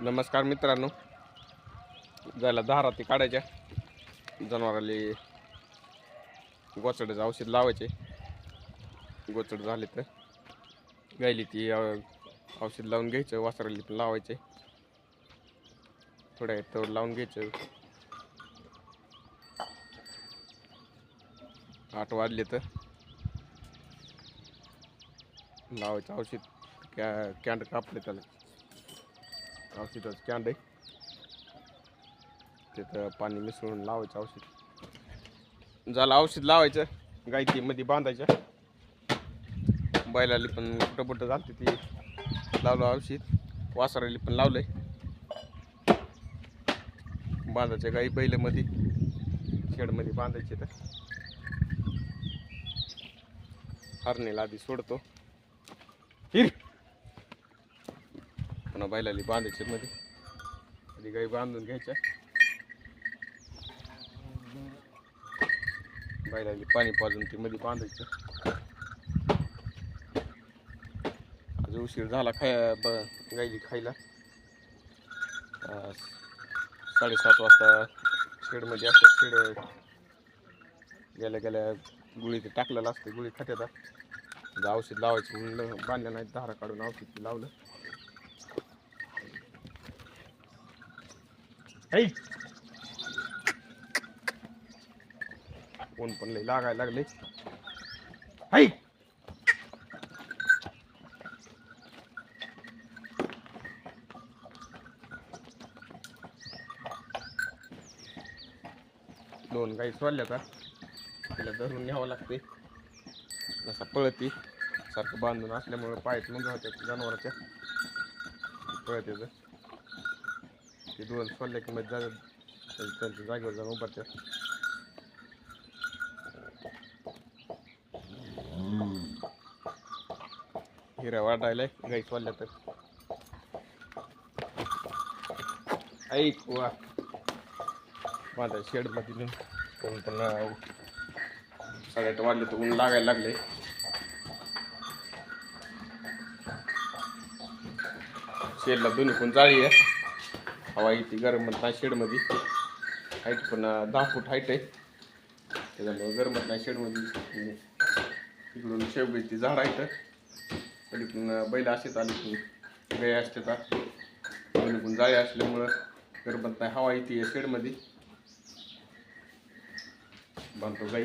नमस्कार मित्रांनो. जायला दहा ते काढायच्या. जनावराला गोचडचं औषध लावायचे. गोचड झाले तर. गायली ती औषध लावून घ्यायचं वासराली पण लावायचे. थोड्या तर लावून घ्यायचं. आठ वाजले तर. लावायचं औषध. कॅ कॅन्ड कापले त्याला. औषधाचं कॅन्ड आहे तिथं पाणी मिसळून लावायचं औषध. झालं औषध लावायचं गायती मध्ये बांधायच्या बैलाली पण कुठं कुठं झालं ती लावलं औषध. वासराली पण लावलंय. बांधायच्या गाई बैलामध्ये शेडमध्ये बांधायचे तर. हरणीला आधी सोडतो. हिर! बैलाली बांधायचे मध्ये. आधी गाई बांधून घ्यायच्या. बैलाली पाणी पाजून ती मध्ये बांधायचं. आज उशीर झाला खाय ब गायली खायला. साडेसात वाजता शेडमध्ये असतात शेड गेल्या गेल्या गुळी ते टाकलेलं असतं गुळी खात्यात. औषध लावायचं म्हणलं बांधलं नाही धारा काढून औषध लावलं. ऊन पण लय लागायला लागले ऐ दोन गाई सोडल्या का तिला धरून न्यावं लागते जसा पळती सारखं बांधून असल्यामुळं पायात मुंग जनावराच्या पळत येतं ते दोन सोडले की मग जा त्यांच्या जागेवर जाऊन उभारतात हिरा वाटायला गाई सोडल्या तर. ऐक वा माझ्या शेडमध्ये नेऊन कोण पण सगळ्यात वाढले तर ऊन लागायला लागले. शेडला दोन्ही पण जाळी आहे. हवा येते गरमत नाही शेडमध्ये हाईट पण दहा फूट हाईट आहे. त्याच्यामुळे गरमत नाही शेडमध्ये इकडून शेवगीची झाड आहेत. तरी पण बैल असेच आले की गाय असते का? पण जाळी असल्यामुळं गरमत नाही हवा येते या शेडमध्ये बांधतो गाई